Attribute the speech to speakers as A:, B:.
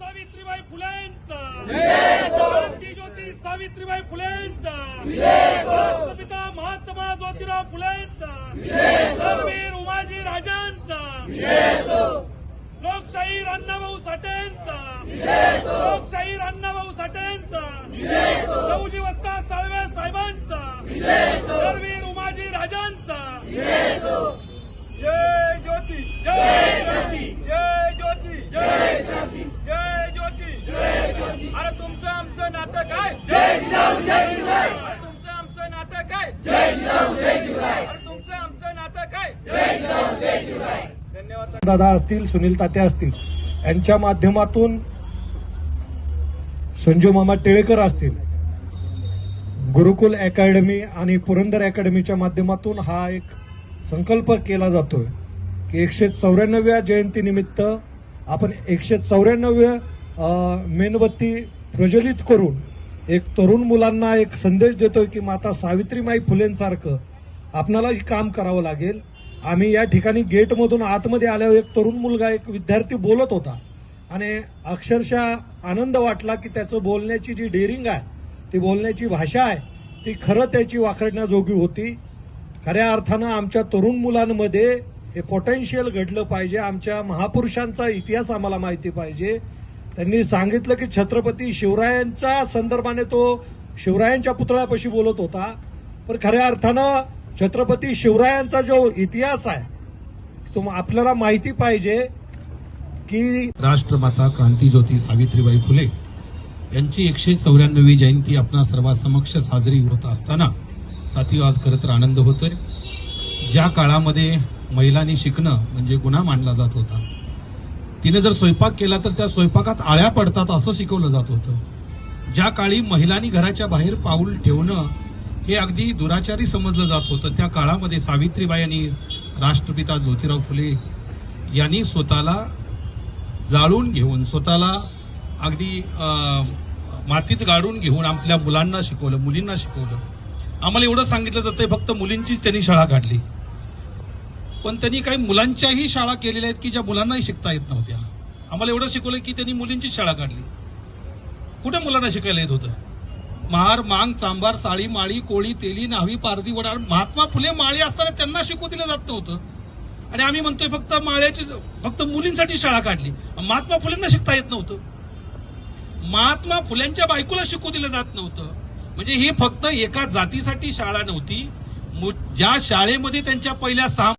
A: सावित्रीबाई फुलेंचा. ज्योती सावित्रीबाई फुलेंचा. पिता महात्मा ज्योतिराव फुलेंचा. वीर उमाजी राजांचा. लोकशाहीर अण्णाभाऊ साठेंचा. लोकशाहीर अण्णाभाऊ साठेंचा. सौजी वस्ता साळवे साहेबांचा. सर्वीर उमाजी राजांचा.
B: जय ज्योती
A: जय ज्योती.
B: तुमचं आमचं नातं काय?
A: जय जिजाऊ जय शिवराय
B: अरे तुमचं आमचं नातं काय?
A: जय जिजाऊ जय शिवराय
B: धन्यवाद.
C: दादा असतील सुनील तात्या असतील यांच्या माध्यमातून संजू मामा टिळेकर असतील गुरुकुल अकॅडमी आणि पुरंदर अकॅडमीच्या माध्यमातून हा एक संकल्प केला जातोय की एकशे चौऱ्याण्णव्या जयंतीनिमित्त आपण एकशे चौऱ्याण्णव्या मेणबत्ती प्रज्वलित करून एक तरुण मुलांना एक संदेश देतोय की माता सावित्रीमाई फुलेंसारखं आपणालाही काम करावं लागेल. आम्ही या ठिकाणी गेटमधून आतमध्ये आल्यावर एक तरुण मुलगा एक विद्यार्थी बोलत होता. आणि अक्षरशः आनंद वाटला की त्याचं बोलण्याची जी डेरिंग आहे ती बोलण्याची भाषा आहे ती खरं त्याची वाखरण्याजोगी होती. खऱ्या अर्थानं आमच्या तरुण मुलांमध्ये हे पोटेन्शियल घडलं पाहिजे. आमच्या महापुरुषांचा इतिहास आम्हाला माहिती पाहिजे. त्यांनी सांगितलं की छत्रपती शिवरायांच्या संदर्भाने तो शिवरायांच्या पुतळ्यापाशी बोलत होता. पण खऱ्या अर्थानं छत्रपती शिवरायांचा जो इतिहास आहे तो आपल्याला माहिती पाहिजे की
D: राष्ट्रमाता क्रांतीज्योती सावित्रीबाई फुले यांची एकशे चौऱ्याण्णवी जयंती आपणा सर्वांसमक्ष साजरी होत असताना साथी आज खरं तर आनंद होतोय. ज्या काळामध्ये महिलांनी शिकणं म्हणजे गुन्हा मानला जात होता तिने जर स्वयंपाक केला तर त्या स्वयंपाकात आळ्या पडतात असं शिकवलं जात होतं. ज्या काळी महिलांनी घराच्या बाहेर पाऊल ठेवणं हे अगदी दुराचारी समजलं जात होतं त्या काळामध्ये सावित्रीबाई आणि राष्ट्रपिता ज्योतिराव फुले यांनी स्वतःला जाळून घेऊन स्वतःला अगदी मातीत गाडून घेऊन आपल्या मुलांना शिकवलं मुलींना शिकवलं. आम्हाला एवढं सांगितलं जातं फक्त मुलींचीच त्यांनी शाळा काढली. पण त्यांनी काही मुलांच्याही शाळा केलेल्या आहेत की ज्या मुलांनाही शिकता येत नव्हत्या. आम्हाला एवढं शिकवलं की त्यांनी मुलींची शाळा काढली. कुठे मुलांना शिकायला येत होतं? महार मांग चांभार साळी माळी कोळी तेली न्हावी पारदी वडाळ महात्मा फुले माळी असताना त्यांना शिकू दिलं जात नव्हतं. आणि आम्ही म्हणतोय फक्त माळ्याची फक्त मुलींसाठी शाळा काढली. महात्मा फुलेंना शिकता येत नव्हतं. महात्मा फुल्यांच्या बायकोला शिकू दिलं जात नव्हतं. म्हणजे ही फक्त एका जातीसाठी शाळा नव्हती. ज्या शाळेमध्ये त्यांच्या पहिल्या सहा